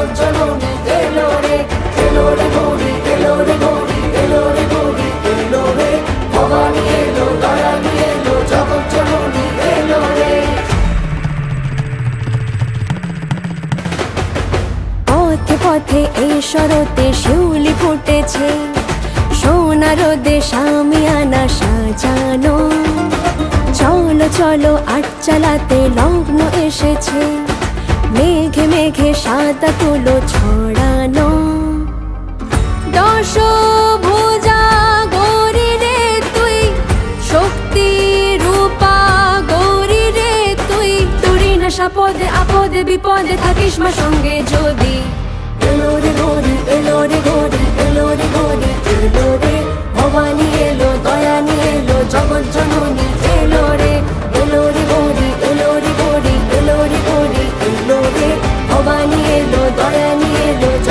জগৎ জননী এলো রে এলো রে গৌরী এলো রে গৌরী এলো রে গৌরী এলো রে ভবানী এলো দয়ানী এলো জগৎ জননী এলো রে পথে এই শরতে শিউলি ফুটেছে। সোনার রোদে সামিয়ানা সাজানো। চলো চলো আট চালাতে লগ্ন এসেছে। মেঘে মেঘে সাদা তুলো ছড়ানো। দশ ভুজা গৌরী রে তুই রূপা গৌরী রে তুই। আপদে, বিপদে থাকিস মা সঙ্গে যদি। দয়া নিয়ে রোজ